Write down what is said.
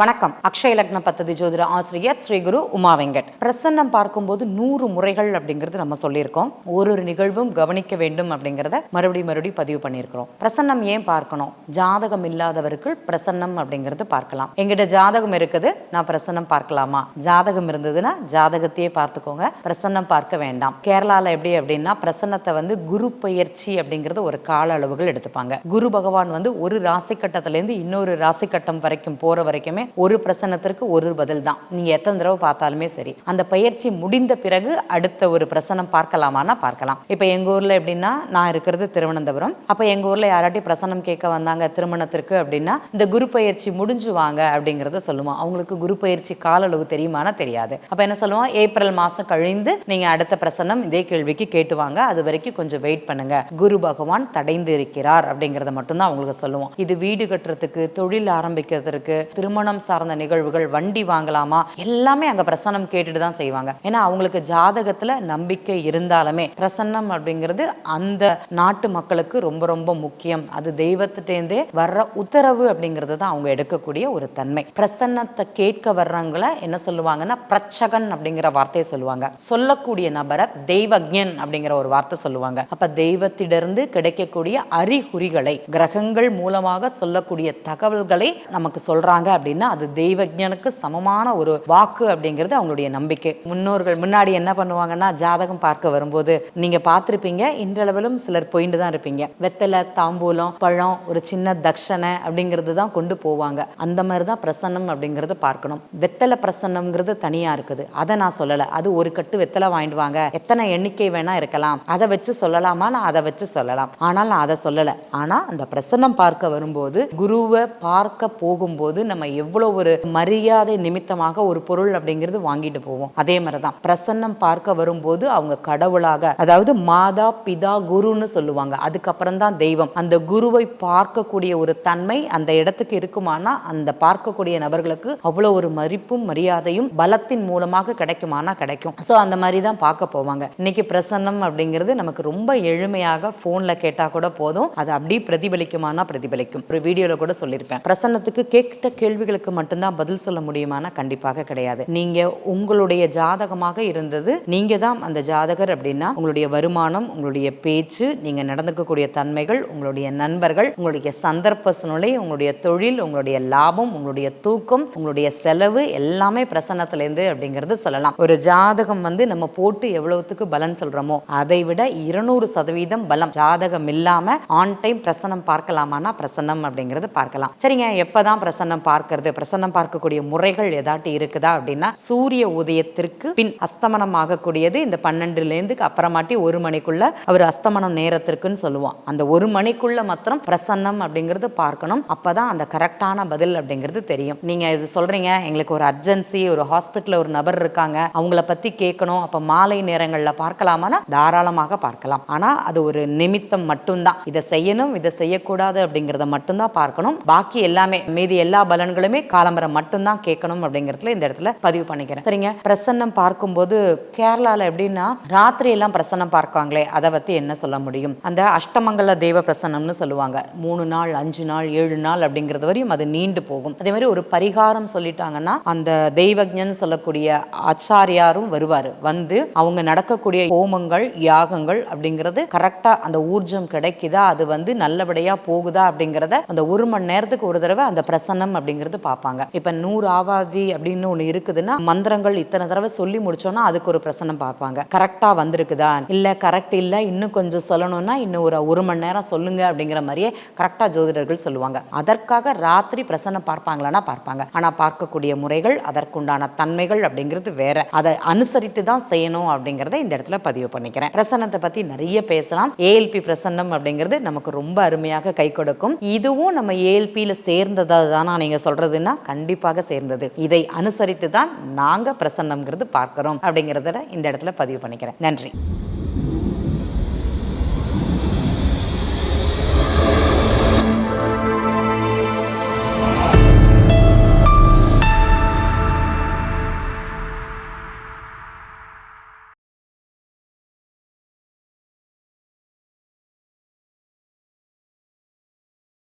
வணக்கம். அக்ஷய லக்ன பத்ததி ஜோதிட ஆசிரியர் ஸ்ரீ குரு உமா வெங்கட். பிரசன்னம் பார்க்கும்போது நூறு முறைகள் அப்படிங்கிறது நம்ம சொல்லியிருக்கோம். ஒரு ஒரு நிகழ்வும் கவனிக்க வேண்டும் அப்படிங்கிறத மறுபடியும் மறுபடியும் பதிவு பண்ணியிருக்கிறோம். பிரசன்னம் ஏன் பார்க்கணும்? ஜாதகம் இல்லாதவர்கள் பிரசன்னம் அப்படிங்கிறது பார்க்கலாம். எங்கிட்ட ஜாதகம் இருக்குது நான் பிரசன்னம் பார்க்கலாமா? ஜாதகம் இருந்ததுன்னா ஜாதகத்தையே பார்த்துக்கோங்க. பிரசன்னம் பார்க்க வேண்டாம். கேரளால எப்படி அப்படின்னா பிரசன்னத்தை வந்து குரு பயிற்சி அப்படிங்கிறது ஒரு கால அளவுகள் எடுத்துப்பாங்க. குரு பகவான் வந்து ஒரு ராசி கட்டத்திலேருந்து இன்னொரு ராசி கட்டம் வரைக்கும் போற வரைக்குமே ஒரு பிரசன்னத்திற்கு ஒரு பதில் தான். நீங்க எத்தனை தடவை பார்த்தாலுமே சரி. அந்த பயிற்சி முடிந்த பிறகு அடுத்த ஒரு பிரசனம் பார்க்கலாமான்னா பார்க்கலாம். இப்போ எங்க ஊர்ல எப்படின்னா நான் இருக்கிறது திருவனந்தபுரம். அப்போ எங்கள் ஊரில் யாராட்டி பிரசனம் கேட்க வந்தாங்க திருமணத்திற்கு அப்படின்னா இந்த குரு பயிற்சி முடிஞ்சு வாங்க அப்படிங்கிறத சொல்லுவோம். அவங்களுக்கு குரு பயிற்சி கால அளவு தெரியுமானா தெரியாது. அப்ப என்ன சொல்லுவோம்? ஏப்ரல் மாசம் கழிந்து நீங்க அடுத்த பிரசனம் இதே கேள்விக்கு கேட்டு வாங்க. அது வரைக்கும் கொஞ்சம் வெயிட் பண்ணுங்க. குரு பகவான் தடைந்து இருக்கிறார் அப்படிங்கிறத மட்டும்தான் அவங்களுக்கு சொல்லுவோம். இது வீடு கட்டுறதுக்கு தொழில் ஆரம்பிக்கிறதுக்கு திருமணம் சார்ந்த நிகழ்வுகள் வண்டி வாங்கலாமா? எல்லாமே அங்க பிரசன்னம் கேட்டுட்டு தான் செய்வாங்க. ஏன்னா அவங்களுக்கு ஜாதகத்துல நம்பிக்கை இருந்தாலுமே பிரசன்னம் அப்படிங்கிறது அந்த நாட்டு மக்களுக்கு ரொம்ப ரொம்ப முக்கியம். அது தெய்வத்திட்டேந்தே வர்ற உத்தரவு அப்படிங்கிறது தான் அவங்க எடுக்கக்கூடிய ஒரு தன்மை. பிரசன்னத்தை கேட்க வர்றவங்கள என்ன சொல்லுவாங்கன்னா பிரச்சகன் அப்படிங்கிற வார்த்தையை சொல்லுவாங்க. சொல்லக்கூடிய நபரை தெய்வஜன் அப்படிங்கிற ஒரு வார்த்தை சொல்லுவாங்க. அப்ப தெய்வத்திலிருந்து கிடைக்கக்கூடிய அறிகுறிகளை கிரகங்கள் மூலமாக சொல்லக்கூடிய தகவல்களை நமக்கு சொல்றாங்க அப்படின்னா அது தெய்வஜனுக்கு சமமான ஒரு வாக்கு அப்படிங்கிறது அவங்களுடைய நம்பிக்கை. முன்னோர்கள் முன்னாடி என்ன பண்ணுவாங்கன்னா ஜாதகம் பார்க்க வரும்போது நீங்க பார்த்திருப்பீங்க இன்றளவிலும் சிலர் போயிட்டு தான் இருப்பீங்க. வெத்தலை தாம்பூலம் பழம் ஒரு சின்ன தட்சணை அப்படிங்கிறது தான் கொண்டு போவாங்க. அந்த மாதிரி தான் பிரசன்னம் அப்படிங்கிறது பார்க்கணும். வெத்தலை பிரசன்னம்ங்கிறது தனியா இருக்குது. அதை நான் சொல்லலை. அது ஒரு கட்டு வெத்தலை வாங்கிட்டு வாங்க. எத்தனை எண்ணிக்கை வேணா இருக்கலாம். அதை வச்சு சொல்லலாமா? நான் அதை வச்சு சொல்லலாம். ஆனால் நான் அதை சொல்லலை. ஆனால் அந்த பிரசன்னம் பார்க்க வரும்போது குருவை பார்க்க போகும்போது நம்ம எவ்வளோ ஒரு மரியாதை நிமித்தமாக ஒரு பொருள் அப்படிங்கிறது வாங்கிட்டு போவோம். அதே மாதிரி தான் பிரசன்னம் பார்க்க வரும்போது அவங்க கடவுளாக அதாவது மாதா பிதா குருன்னு சொல்லுவாங்க. அதுக்கப்புறம் தான் தெய்வம். அந்த குருவை பார்க்கக்கூடிய ஒரு தன்மை அந்த இடத்துக்கு இருக்குமானா அந்த பார்க்கக்கூடிய நபர்களுக்கு அவ்வளோ ஒரு மதிப்பும் மரியாதையும் பலத்தின் மூலமாக கிடைக்குமானா கிடைக்கும். ஸோ அந்த மாதிரி தான் பார்க்க போவாங்க. இன்னைக்கு பிரசன்னம் அப்படிங்கிறது நமக்கு ரொம்ப எளிமையாக ஃபோனில் கேட்டால் கூட போதும். அது அப்படியே பிரதிபலிக்குமானா பிரதிபலிக்கும். ஒரு வீடியோவில் கூட சொல்லியிருப்பேன். பிரசன்னத்துக்கு கேட்ட கேள்விகளுக்கு மட்டும்தான் பதில் சொல்ல முடியுமானா கண்டிப்பாக கிடையாது. நீங்க உங்களுடைய ஜாதகமாக இருந்தது நீங்க தான் அந்த ஜாதகர் அப்படின்னா உங்களுடைய வருமானம் உங்களுடைய பேச்சு நீங்க நடந்துக்கக்கூடிய தன்மைகள் உங்களுடைய நண்பர்கள் உங்களுடைய சந்தர்ப்ப சூழ்நிலை உங்களுடைய தொழில் உங்களுடைய லாபம் உங்களுடைய தூக்கம் உங்களுடைய செலவு எல்லாமே பிரசன்னத்திலேருந்து அப்படிங்கிறது சொல்லலாம். ஒரு ஜாதகம் வந்து நம்ம போட்டு எவ்வளவுத்துக்கு பலன் சொல்றோமோ அதை விட இருநூறு சதவீதம் பலம். ஜாதகம் இல்லாம ஆன் டைம் பிரசன்னம் பார்க்கலாமானா பிரசன்னம் அப்படிங்கிறது பார்க்கலாம். சரிங்க எப்பதான் பிரசன்னம் பார்க்கறது? பிரசன்னம் பார்க்கக்கூடிய முறைகள் ஏதாட்டி இருக்குதா அப்படின்னா சூரிய உதயத்திற்கு பின் அஸ்தமனம் ஆகக்கூடியது இந்த பன்னெண்டுலேருந்து அப்புறமாட்டி ஒரு மணிக்குள்ள அவர் அஸ்தமனம் நேரத்திற்குன்னு சொல்லுவோம் அந்த ஒரு மணிக்குள்ள மாத்திரம் பிரசன்னம் அப்படிங்கிறது பார்க்கணும். அப்பதான் அந்த கரெக்டான பதில் அப்படிங்கிறது தெரியும். நீங்க இது சொல்றீங்க எங்களுக்கு ஒரு அர்ஜென்சி ஒரு ஹாஸ்பிட்டல் ஒரு நபர் இருக்காங்க அவங்கள பத்தி கேட்கணும். அப்ப மாலை நேரங்களில் பார்க்கலாமானா தாராளமாக பார்க்கலாம். ஆனா அது ஒரு நிமித்தம் மட்டும்தான். இதை செய்யணும் இதை செய்யக்கூடாது அப்படிங்கிறத மட்டும்தான் பார்க்கணும். பாக்கி எல்லாமே மீதி எல்லா பலன்களுமே காலம்பரம் மட்டும்தான் கேட்கணும் அப்படிங்கிறதுல இந்த இடத்துல பதிவு பண்ணிக்கிறேன். சரிங்க? பிரசன்னம் பார்க்கும்போது கேரளால எப்படின்னா ராத்திரி எல்லாம் பிரசன்னம் பார்க்காங்களே அதை பத்தி என்ன சொல்ல முடியும்? அந்த அஷ்டமங்கல தெய்வ பிரசன்னம்னு சொல்லுவாங்க. மூணு நாள் அஞ்சு நாள் ஏழு நாள் அப்படிங்கிறது வரையும் அது நீண்டு போகும். அதே மாதிரி ஒரு பரிகாரம் சொல்லிட்டாங்கன்னா அந்த தெய்வஜன் சொல்லக்கூடிய ஆச்சாரியாரும் வருவார். வந்து அவங்க நடக்கக்கூடிய ஹோமங்கள் யாகங்கள் அப்படிங்கிறது கரெக்டா அந்த ஊர்ஜம் கிடைக்குதா? அது வந்து நல்லபடியா போகுதா அப்படிங்கிறத அந்த ஒரு மணி நேரத்துக்கு ஒரு தடவை அந்த பிரசன்னம் அப்படிங்கிறது பார்ப்பாங்க. இப்போ நூறு ஆவாதி அப்படின்னு ஒன்று இருக்குதுன்னா மந்திரங்கள் இத்தனை தடவை சொல்லி முடிச்சோன்னா அதுக்கு ஒரு பிரசன்னம் பார்ப்பாங்க. கரெக்டாக வந்திருக்குதா? இல்லை கரெக்ட் இல்லை இன்னும் கொஞ்சம் சொல்லணும்னா இன்னும் ஒரு ஒரு மணி நேரம் சொல்லுங்க அப்படிங்கிற மாதிரியே கரெக்டாக ஜோதிடர்கள் சொல்லுவாங்க. அதற்காக ராத்திரி பிரசன்னம் பார்ப்பாங்களான்னா பார்ப்பாங்க. ஆனால் பார்க்கக்கூடிய முறைகள் அதற்குண்டான தன்மைகள் அப்படிங்கிறது வேற. அதை அனுசரித்து தான் செய்யணும் அப்படிங்கிறத இந்த இடத்துல பதிவு பண்ணிக்கிறேன். பிரசன்னத்தை பற்றி நிறைய பேசலாம். ஏஎல்பி பிரசன்னம் அப்படிங்கிறது நமக்கு ரொம்ப அருமையாக கை கொடுக்கும். இதுவும் நம்ம ஏஎல்பியில் சேர்ந்ததாக தானா சொல்கிறது சேர்ந்ததுன்னா கண்டிப்பாக சேர்ந்தது. இதை அனுசரித்து தான் நாங்க பிரசன்னம்ங்கிறது பார்க்கிறோம் அப்படிங்கிறத இந்த இடத்துல பதிவு பண்ணிக்கிறேன். நன்றி.